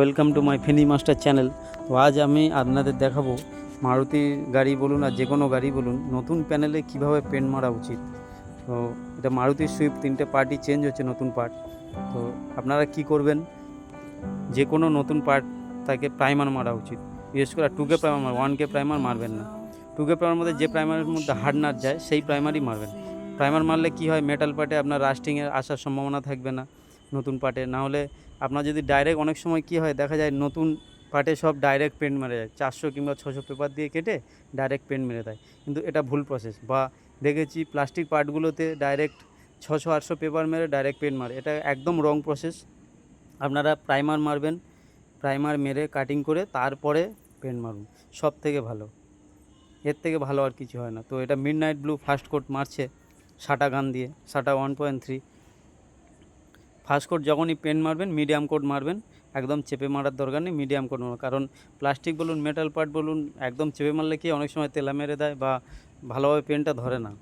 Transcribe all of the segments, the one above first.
Welcome to my Feni master channel তো আজ আমি আপনাদের দেখাবো মারুতি গাড়ি বলুন আর যে কোনো গাড়ি বলুন, নতুন প্যানেলে কীভাবে পেন্ট মারা উচিত। তো এটা মারুতি সুইফট তিনটে পার্টই চেঞ্জ হচ্ছে নতুন পার্ট তো আপনারা কি করবেন? যে কোনো নতুন পার্ট তাকে প্রাইমার মারা উচিত। বিশেষ করে two K primer one K primer মারবেন না। টু কে প্রাইমার মধ্যে যে প্রাইমারের মধ্যে হার্ডনার যায়, সেই প্রাইমারই মারবেন। প্রাইমার মারলে কি হয়? মেটাল পার্টে আপনার রাস্টিংয়ের আসার সম্ভাবনা থাকবে না নতুন পার্টে না হলে আপনার যদি ডাইরেক্ট অনেক সময় কি হয়, দেখা যায় নতুন পার্টে সব ডাইরেক্ট পেন্ট মেরে যায়। চারশো কিংবা ছশো পেপার দিয়ে কেটে ডাইরেক্ট পেন্ট মেরে দেয়। কিন্তু এটা ভুল প্রসেস বা দেখেছি প্লাস্টিক পার্টগুলোতে ডাইরেক্ট ছশো আটশো পেপার মেরে ডাইরেক্ট পেন্ট মারে। এটা একদম রং প্রসেস আপনারা প্রাইমার মারবেন প্রাইমার মেরে কাটিং করে তারপরে পেন্ট মারুন। সব থেকে ভালো। এর থেকে ভালো আর কিছু হয় না। তো এটা midnight blue first coat মারছে সাটা গান দিয়ে, সাটা one point three first coat যখনই পেন মারবেন মিডিয়াম কোট মারবেন, একদম চেপে মারার দরকার নেই মিডিয়াম কোট মারবেন। কারণ প্লাস্টিক বলুন মেটাল পার্ট বলুন, একদম চেপে মারলে কি অনেক সময় তেলা মেরে দেয় বা ভালোভাবে পেনটা ধরে না,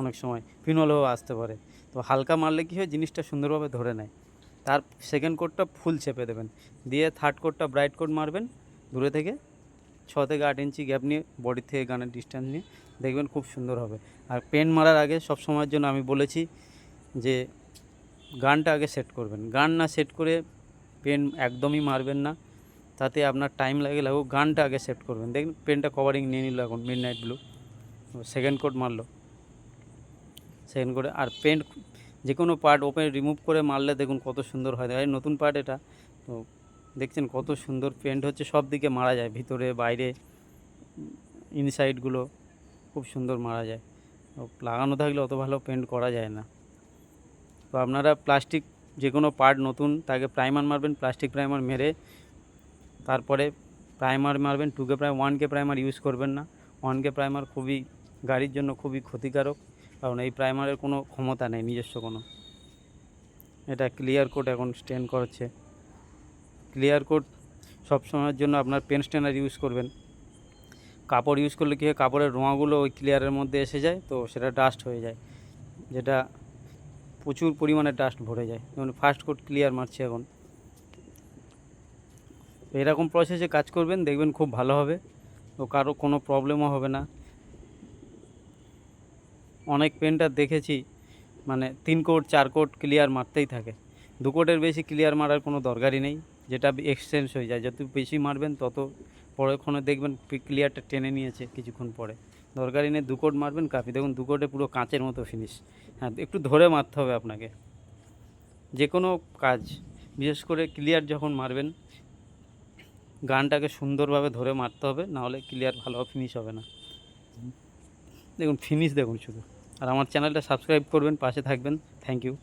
অনেক সময়। ফিনল হয়েও আসতে পারে। তো হালকা মারলে কী হয়, জিনিসটা সুন্দরভাবে ধরে নেয়। তার সেকেন্ড কোটটা ফুল চেপে দেবেন। দিয়ে থার্ড কোটটা ব্রাইট কোট মারবেন, দূরে থেকে ছ থেকে আট ইঞ্চি গ্যাপ নিয়ে বডি থেকে গানের ডিস্টেন্স নিয়ে, দেখবেন খুব সুন্দর হবে। আর পেন মারার আগে সব সময়ের জন্য আমি বলেছি যে গানটা আগে সেট করবেন। গান না সেট করে পেন একদমই মারবেন না। তাতে আপনার টাইম লাগে লাগুক, গানটা আগে সেট করবেন। দেখুন, পেনটা কভারিং নিয়ে নিল এখন midnight blue second coat মারলো সেকেন্ড কোটে আর পেন্ট যে কোনো পার্ট ওপেন রিমুভ করে মারলে দেখুন কত সুন্দর হয়। এই নতুন পার্ট এটা। তো দেখছেন কত সুন্দর পেন্ট হচ্ছে, সব দিকে মারা যায়। ভিতরে, বাইরে ইনসাইডগুলো খুব সুন্দর মারা যায়। লাগানো থাকলে অত ভালো পেন্ট করা যায় না। তো আপনারা প্লাস্টিক যে কোনো পার্ট নতুন, তাকে প্রাইমার মারবেন, প্লাস্টিক প্রাইমার মেরে, তারপরে প্রাইমার মারবেন two K prime one K primer use করবেন না। ওয়ান কে প্রাইমার খুবই, গাড়ির জন্য খুবই ক্ষতিকারক, কারণ এই প্রাইমারের কোনো ক্ষমতা নেই, নিজস্ব কোনো। এটা ক্লিয়ার কোড এখন স্ট্যান্ড করছে। ক্লিয়ার কোড সব সময়ের জন্য আপনার পেন স্ট্যান্ডার ইউজ করবেন। কাপড় ইউজ করলে কী হয়, কাপড়ের রোঁয়াগুলো ওই ক্লিয়ারের মধ্যে এসে যায়, তো সেটা ডাস্ট হয়ে যায়। যেটা প্রচুর পরিমাণে ডাস্ট ভরে যায়। যেমন ফার্স্ট কোট ক্লিয়ার মারছে এখন। এরকম প্রসেসে কাজ করবেন, দেখবেন খুব ভালো হবে। তো কারও কোনো প্রবলেমও হবে না। অনেক পেন্টার দেখেছি মানে তিন কোট চার কোট ক্লিয়ার মারতেই থাকে। দু কোটের বেশি ক্লিয়ার মারার কোনো দরকারই নেই। যেটা এক্সচেঞ্জ হয়ে যায়। যত বেশি মারবেন, তত পরেক্ষণে দেখবেন ক্লিয়ারটা টেনে নিয়েছে কিছুক্ষণ পরে। দরকারই নেই, দু কোট মারবেন কাফি। দেখুন, দু কোটে পুরো কাঁচের মতো ফিনিশ হ্যাঁ একটু ধরে মারতে হবে আপনাকে। যে কোনো কাজ, বিশেষ করে ক্লিয়ার যখন মারবেন, গানটাকে সুন্দরভাবে ধরে মারতে হবে, নাহলে ক্লিয়ার ভালো ফিনিশ হবে না। দেখুন ফিনিশ দেখুন শুধু। আর আমার চ্যানেলটা সাবস্ক্রাইব করবেন, পাশে থাকবেন। Thank you